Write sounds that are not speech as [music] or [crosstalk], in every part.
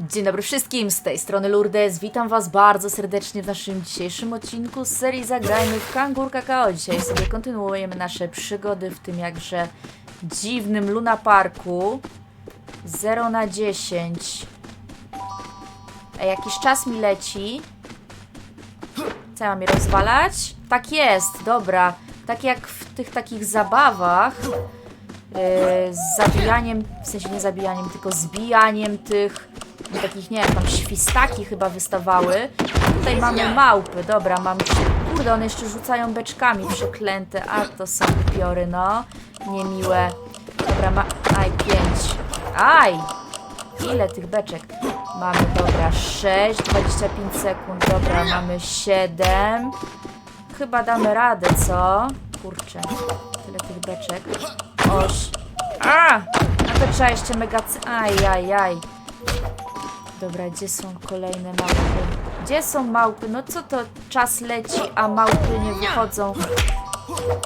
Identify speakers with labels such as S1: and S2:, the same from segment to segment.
S1: Dzień dobry wszystkim, z tej strony Lourdes. Witam Was bardzo serdecznie w naszym dzisiejszym odcinku z serii Zagrajmy w Kangur Kakao. Dzisiaj sobie kontynuujemy nasze przygody w tym jakże dziwnym Luna Parku. 0 na 10. A jakiś czas mi leci. Co ja mam je rozwalać? Tak jest, dobra. Tak jak w tych takich zabawach. Yy, z zabijaniem, w sensie nie zabijaniem, tylko zbijaniem tych takich, nie wiem, tam świstaki chyba wystawały. Tutaj mamy małpy, dobra, mam, kurde, one jeszcze rzucają beczkami przeklęte, a to są upiory, no, niemiłe. Dobra, ma, aj, pięć, aj, ile tych beczek? Mamy, dobra, 6, 25 sekund, dobra, mamy 7. Chyba damy radę, co? Kurczę, tyle tych beczek. Oś. A! No to trzeba jeszcze mega... cy- Aj, aj, aj. Dobra, gdzie są kolejne małpy? Gdzie są małpy? No co to czas leci, a małpy nie wychodzą?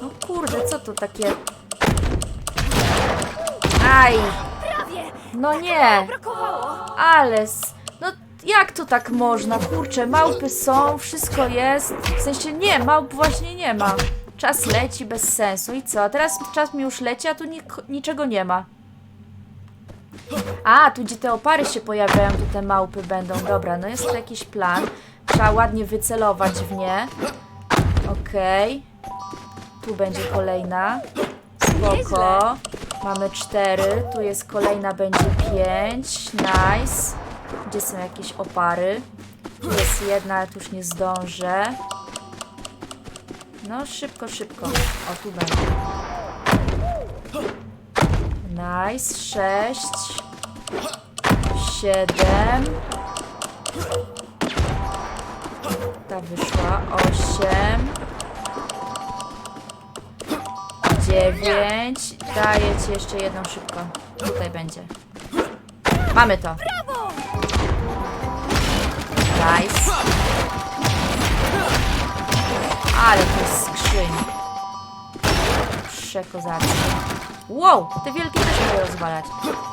S1: No kurde, co to takie... Aj! No nie! Ale... No jak to tak można? Kurczę, małpy są, wszystko jest. W sensie nie, małp właśnie nie ma. Czas leci bez sensu. I co? Teraz czas mi już leci, a tu niczego nie ma. A, tu gdzie te opary się pojawiają, tu te małpy będą. Dobra, no jest tu jakiś plan. Trzeba ładnie wycelować w nie. Okej. Tu będzie kolejna. Spoko. Mamy cztery. Tu jest kolejna, będzie pięć. Nice. Gdzie są jakieś opary? Tu jest jedna, ale tu już nie zdążę. No, szybko, szybko. O, tu będzie. Nice. Sześć. Siedem. Ta wyszła. Osiem. Dziewięć. Daję ci jeszcze jedną szybko. Tutaj będzie. Mamy to. Nice. Ale to jest skrzyń. Przekozackie. Wow! Te wielkie też mogę rozwalać.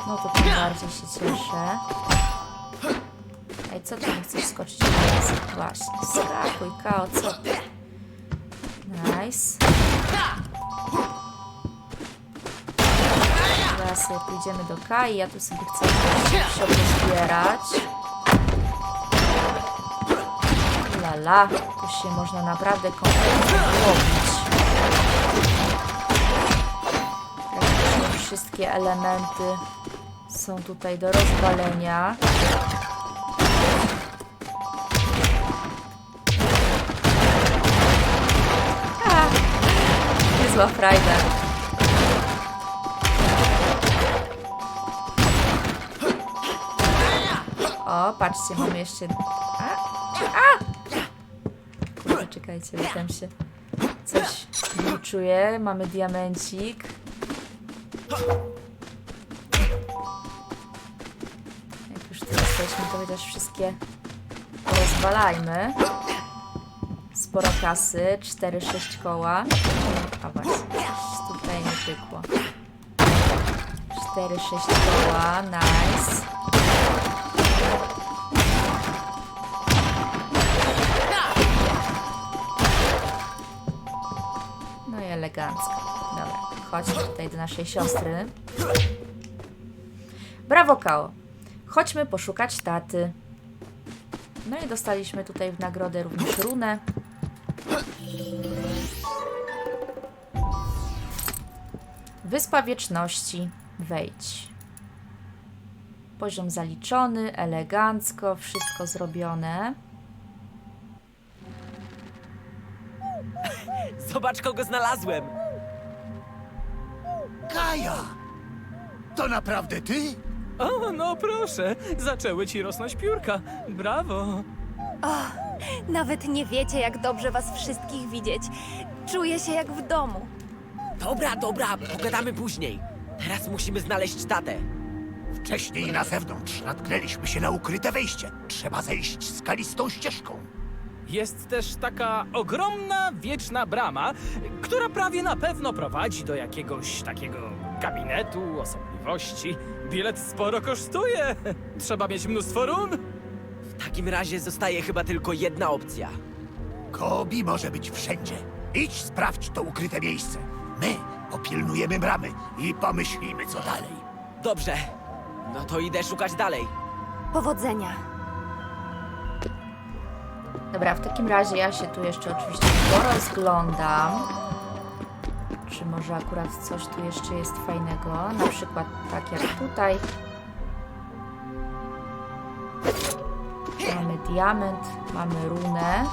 S1: No to tym bardziej się cieszę. Ej, co ty nie chcesz skoczyć? Właśnie, skakuj, kao, co ty? Nice. Teraz sobie pójdziemy do Kai, ja tu sobie chcę się zbierać. Lala, tu się można naprawdę kompletnie łowić. Wszystkie elementy są tutaj do rozwalenia. Niezła frajda. O, patrzcie, mamy jeszcze... A, a! Kurde, czekajcie, tam się coś czuję. Mamy diamencik. Jak już tu jesteśmy, to chociaż wszystkie rozwalajmy. Sporo kasy, 4-6 koła. A właśnie, tutaj nie pykło. 4-6 koła, nice. No i elegancko. Chodźmy tutaj do naszej siostry. Brawo, Kao. Chodźmy poszukać taty. No i dostaliśmy tutaj w nagrodę również runę. Wyspa Wieczności. Wejdź. Poziom zaliczony, elegancko, wszystko zrobione.
S2: Zobacz, kogo znalazłem!
S3: Kaja! To naprawdę ty?
S4: O, no proszę, zaczęły ci rosnąć piórka. Brawo.
S5: Nawet nie wiecie, jak dobrze was wszystkich widzieć. Czuję się jak w domu.
S2: Dobra, dobra, pogadamy później. Teraz musimy znaleźć tatę.
S3: Wcześniej na zewnątrz natknęliśmy się na ukryte wejście. Trzeba zejść skalistą ścieżką.
S4: Jest też taka ogromna, wieczna brama, która prawie na pewno prowadzi do jakiegoś takiego gabinetu osobniczego. możliwości. Bilet sporo kosztuje. Trzeba mieć mnóstwo run.
S2: W takim razie zostaje chyba tylko jedna opcja.
S3: Kobi może być wszędzie. Idź sprawdź to ukryte miejsce. My opilnujemy bramy i pomyślimy co dalej.
S2: Dobrze. No to idę szukać dalej.
S5: Powodzenia.
S1: Dobra, w takim razie ja się tu jeszcze oczywiście porozglądam. Czy może akurat coś tu jeszcze jest fajnego? Na przykład tak jak tutaj. Mamy diament, mamy runę.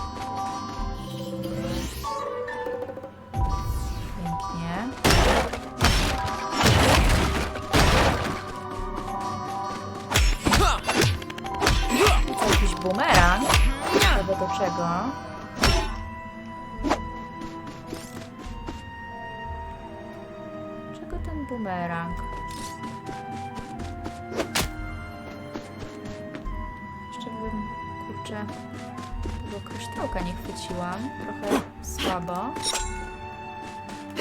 S1: Pięknie. To jakiś bumerang. Ciekawe do czego. Czego ten bumerang? Jeszcze bym, kurczę, tego kryształka nie chwyciłam. Trochę słabo.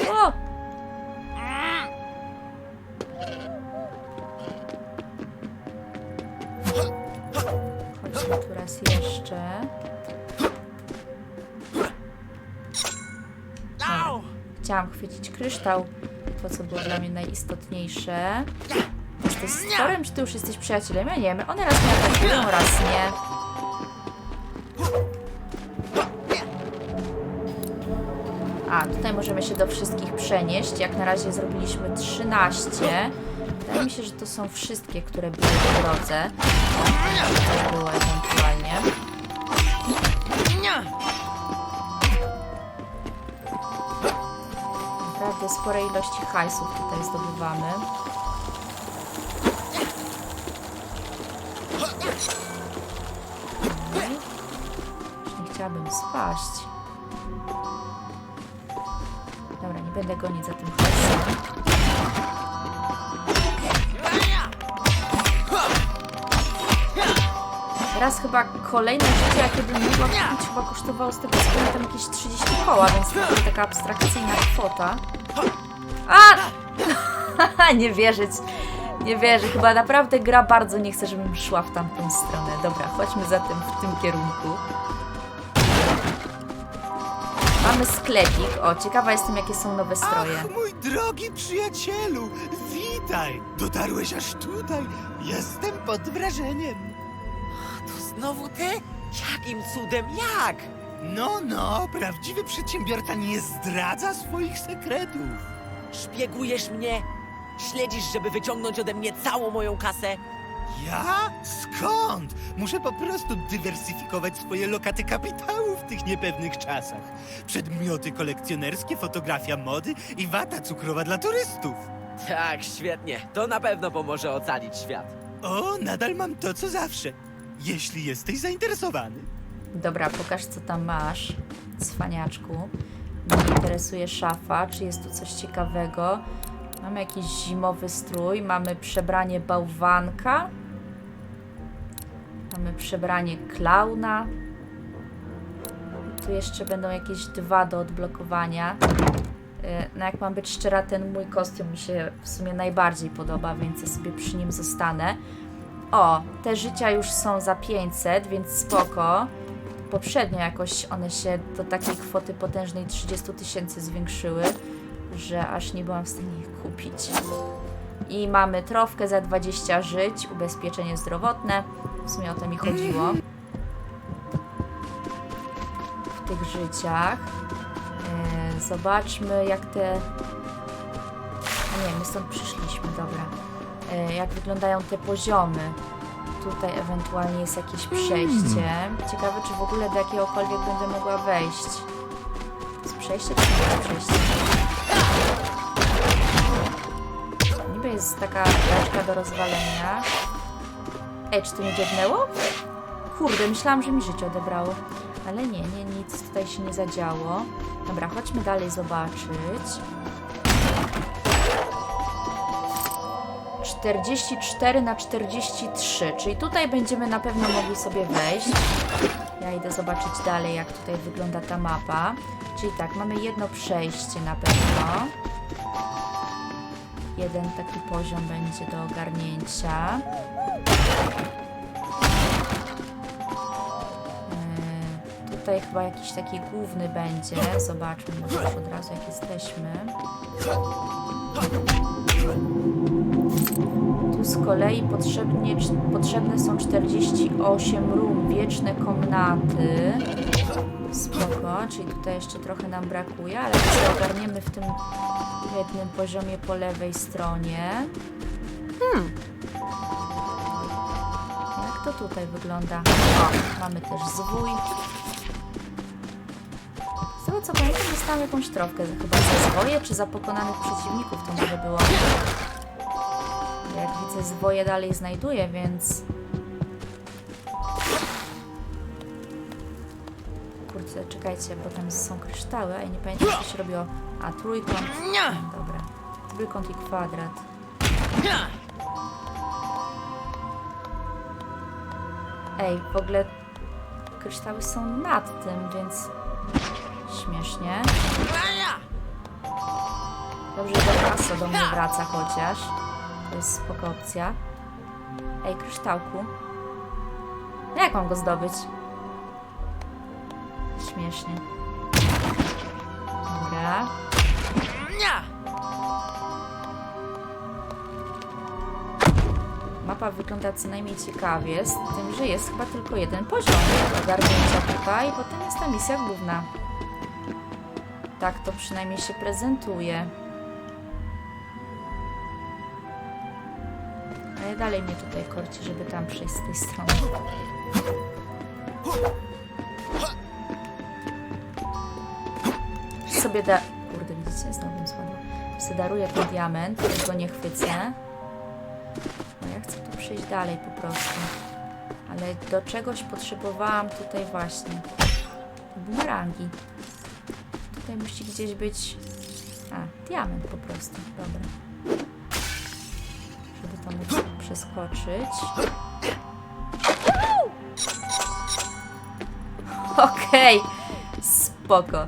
S1: O! Chodźmy tu raz jeszcze. Chciałam chwycić kryształ, to co było dla mnie najistotniejsze. Jesteś stworem, czy ty już jesteś przyjacielem? Ja nie wiem, one raz mnie atakują, raz nie. A, tutaj możemy się do wszystkich przenieść. Jak na razie zrobiliśmy 13. Wydaje mi się, że to są wszystkie, które były w drodze. To było ewentualnie. Naprawdę spore ilości hajsów tutaj zdobywamy. Nie chciałabym spaść. Dobra, nie będę gonić za tym hajsem. Teraz chyba kolejne życie, jakie bym mogła kupić, chyba kosztowało z tego pamiętam jakieś 30 koła, więc to taka abstrakcyjna kwota. [laughs] Nie wierzyć. Nie wierzę. Chyba naprawdę gra bardzo nie chce, żebym szła w tamtą stronę. Dobra, chodźmy zatem w tym kierunku. Mamy sklepik. O, ciekawa jestem, jakie są nowe stroje.
S3: Ach, mój drogi przyjacielu, witaj! Dotarłeś aż tutaj. Jestem pod wrażeniem.
S2: To znowu ty? Jakim cudem? Jak?
S3: No, no, prawdziwy przedsiębiorca nie zdradza swoich sekretów.
S2: Szpiegujesz mnie? Śledzisz, żeby wyciągnąć ode mnie całą moją kasę?
S3: Ja? Skąd? Muszę po prostu dywersyfikować swoje lokaty kapitału w tych niepewnych czasach. Przedmioty kolekcjonerskie, fotografia mody i wata cukrowa dla turystów.
S2: Tak, świetnie. To na pewno pomoże ocalić świat.
S3: O, nadal mam to, co zawsze. Jeśli jesteś zainteresowany.
S1: Dobra, pokaż co tam masz, cwaniaczku. Mnie interesuje szafa, czy jest tu coś ciekawego. Mamy jakiś zimowy strój, mamy przebranie bałwanka. Mamy przebranie klauna. Tu jeszcze będą jakieś dwa do odblokowania. Y, No jak mam być szczera, ten mój kostium mi się w sumie najbardziej podoba, więc ja sobie przy nim zostanę. O, te życia już są za 500, więc spoko. Poprzednio jakoś one się do takiej kwoty potężnej 30 tysięcy zwiększyły, że aż nie byłam w stanie ich kupić. I mamy trofkę za 20 żyć, ubezpieczenie zdrowotne. W sumie o to mi chodziło. W tych życiach. E, Zobaczmy jak te... Nie, my stąd przyszliśmy, dobra. E, Jak wyglądają te poziomy. Tutaj ewentualnie jest jakieś przejście. Ciekawe, czy w ogóle do jakiegokolwiek będę mogła wejść. Jest przejście, czy nie jest przejście? Jest taka beczka do rozwalenia. Ej, czy to nie dziabnęło? Kurde, myślałam, że mi życie odebrało. Ale nie, nie, nic tutaj się nie zadziało. Dobra, chodźmy dalej zobaczyć. 44 na 43, czyli tutaj będziemy na pewno mogli sobie wejść. Ja idę zobaczyć dalej, jak tutaj wygląda ta mapa. Czyli tak, mamy jedno przejście na pewno. Jeden taki poziom będzie do ogarnięcia. Yy, Tutaj chyba jakiś taki główny będzie. Zobaczmy może już od razu jak jesteśmy. Tu z kolei potrzebnie, potrzebne są 48 rum, wieczne komnaty. Spoko, czyli tutaj jeszcze trochę nam brakuje, ale to ogarniemy w tym jednym poziomie po lewej stronie. Hmm. Jak to tutaj wygląda? O, mamy też zwój. Z tego co pamiętam, dostałam jakąś trofkę chyba za zwoje, czy za pokonanych przeciwników to może było. Jak widzę, zwoje dalej znajduję, więc... Kurczę, czekajcie, bo tam są kryształy, a ja nie pamiętam, co się robiło. A, trójkąt. Dobra. Trójkąt i kwadrat. Ej, w ogóle kryształy są nad tym, więc śmiesznie. Dobrze, że Aso do mnie wraca chociaż. To jest spoko opcja. Ej, kryształku. Jak mam go zdobyć? Śmiesznie. Dobra. Mapa wygląda co najmniej ciekawie, z tym, że jest chyba tylko jeden poziom do ogarnięcia tutaj, potem jest ta misja główna. Tak to przynajmniej się prezentuje. Ale dalej mnie tutaj korci, żeby tam przejść z tej strony. Sobie da... Kurde, widzicie? Znowu spadło. Sobie daruję ten diament, tylko nie chwycę. No ja chcę tu przejść dalej po prostu. Ale do czegoś potrzebowałam tutaj właśnie. Bumerangi. Tutaj musi gdzieś być... A, diament po prostu. Dobra. Żeby to móc przeskoczyć. Okej, spoko.